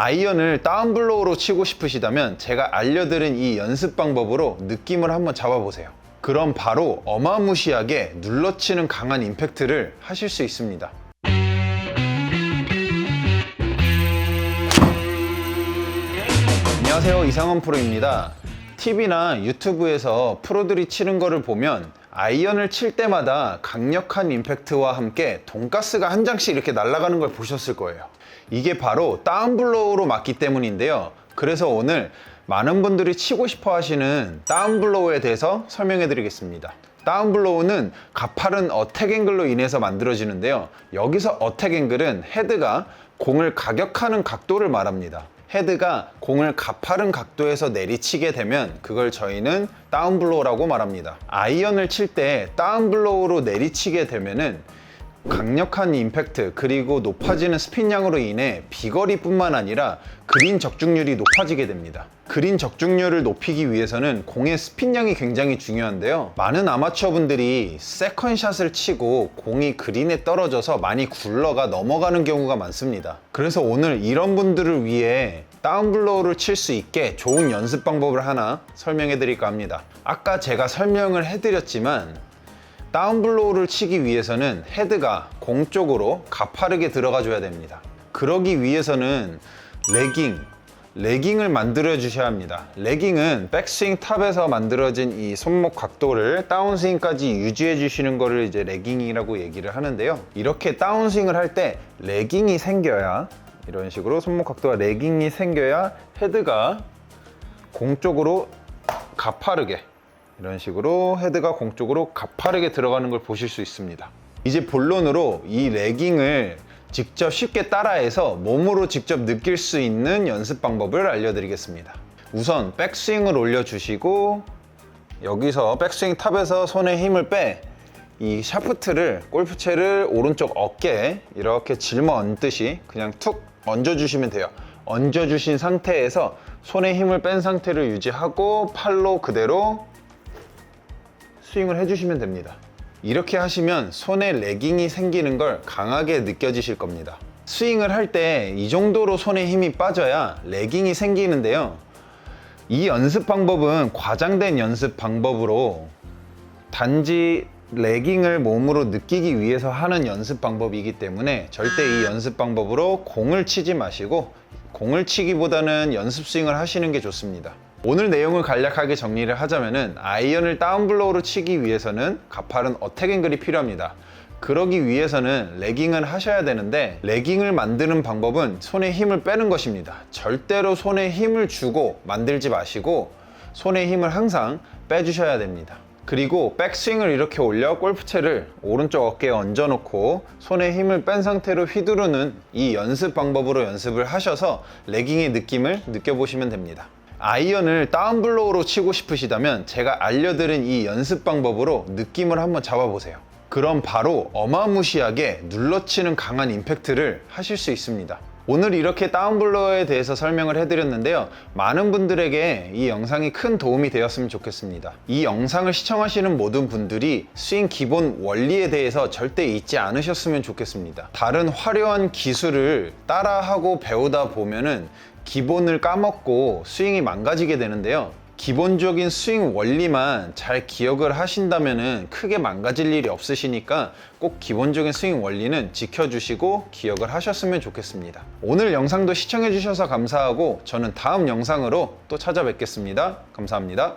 아이언을 다운블로우로 치고 싶으시다면 제가 알려드린 이 연습 방법으로 느낌을 한번 잡아보세요. 그럼 바로 어마무시하게 눌러치는 강한 임팩트를 하실 수 있습니다. 안녕하세요 이상원 프로입니다 TV나 유튜브에서 프로들이 치는 거를 보면 아이언을 칠 때마다 강력한 임팩트와 함께 돈가스가 한 장씩 이렇게 날아가는 걸 보셨을 거예요. 이게 바로 다운블로우로 맞기 때문인데요. 그래서 오늘 많은 분들이 치고 싶어 하시는 다운블로우에 대해서 설명해 드리겠습니다. 다운블로우는 가파른 어택 앵글로 인해서 만들어지는데요. 여기서 어택 앵글은 헤드가 공을 가격하는 각도를 말합니다 헤드가 공을 가파른 각도에서 내리치게 되면 그걸 저희는 다운블로우라고 말합니다. 아이언을 칠 때 다운블로우로 내리치게 되면은 강력한 임팩트 그리고 높아지는 스핀량으로 인해 비거리뿐만 아니라 그린 적중률이 높아지게 됩니다. 그린 적중률을 높이기 위해서는 공의 스핀량이 굉장히 중요한데요. 많은 아마추어 분들이 세컨샷을 치고 공이 그린에 떨어져서 많이 굴러가 넘어가는 경우가 많습니다. 그래서 오늘 이런 분들을 위해 다운블로우를 칠 수 있게 좋은 연습 방법을 하나 설명해 드릴까 합니다. 아까 제가 설명을 해 드렸지만 다운블로우를 치기 위해서는 헤드가 공 쪽으로 가파르게 들어가 줘야 됩니다. 그러기 위해서는 레깅, 레깅을 만들어 주셔야 합니다. 레깅은 백스윙 탑에서 만들어진 이 손목 각도를 다운스윙까지 유지해 주시는 거를 이제 레깅이라고 얘기를 하는데요. 이렇게 다운스윙을 할 때 레깅이 생겨야 이런 식으로 손목 각도가 레깅이 생겨야 헤드가 공 쪽으로 가파르게 이런 식으로 헤드가 공 쪽으로 가파르게 들어가는 걸 보실 수 있습니다. 이제 본론으로 이 레깅을 직접 쉽게 따라해서 몸으로 직접 느낄 수 있는 연습 방법을 알려드리겠습니다. 우선 백스윙을 올려주시고 여기서 백스윙 탑에서 손에 힘을 빼 이 샤프트를 골프채를 오른쪽 어깨에 이렇게 짊어 얹듯이 그냥 툭 얹어주시면 돼요. 얹어주신 상태에서 손에 힘을 뺀 상태를 유지하고 팔로 그대로 스윙을 해주시면 됩니다. 이렇게 하시면 손에 레깅이 생기는 걸 강하게 느껴지실 겁니다. 스윙을 할 때 이 정도로 손에 힘이 빠져야 레깅이 생기는데요. 이 연습 방법은 과장된 연습 방법으로 단지 레깅을 몸으로 느끼기 위해서 하는 연습 방법이기 때문에 절대 이 연습 방법으로 공을 치지 마시고 공을 치기보다는 연습 스윙을 하시는 게 좋습니다. 오늘 내용을 간략하게 정리를 하자면은 아이언을 다운블로우로 치기 위해서는 가파른 어택 앵글이 필요합니다. 그러기 위해서는 레깅을 하셔야 되는데 레깅을 만드는 방법은 손에 힘을 빼는 것입니다. 절대로 손에 힘을 주고 만들지 마시고 손에 힘을 항상 빼주셔야 됩니다. 그리고 백스윙을 이렇게 올려 골프채를 오른쪽 어깨에 얹어놓고 손에 힘을 뺀 상태로 휘두르는 이 연습 방법으로 연습을 하셔서 레깅의 느낌을 느껴보시면 됩니다. 아이언을 다운블로우로 치고 싶으시다면 제가 알려드린 이 연습 방법으로 느낌을 한번 잡아보세요. 그럼 바로 어마무시하게 눌러치는 강한 임팩트를 하실 수 있습니다. 오늘 이렇게 다운블로어에 대해서 설명을 해드렸는데요. 많은 분들에게 이 영상이 큰 도움이 되었으면 좋겠습니다. 이 영상을 시청하시는 모든 분들이 스윙 기본 원리에 대해서 절대 잊지 않으셨으면 좋겠습니다. 다른 화려한 기술을 따라하고 배우다 보면은 기본을 까먹고 스윙이 망가지게 되는데요. 기본적인 스윙 원리만 잘 기억을 하신다면 크게 망가질 일이 없으시니까 꼭 기본적인 스윙 원리는 지켜주시고 기억을 하셨으면 좋겠습니다. 오늘 영상도 시청해주셔서 감사하고 저는 다음 영상으로 또 찾아뵙겠습니다. 감사합니다.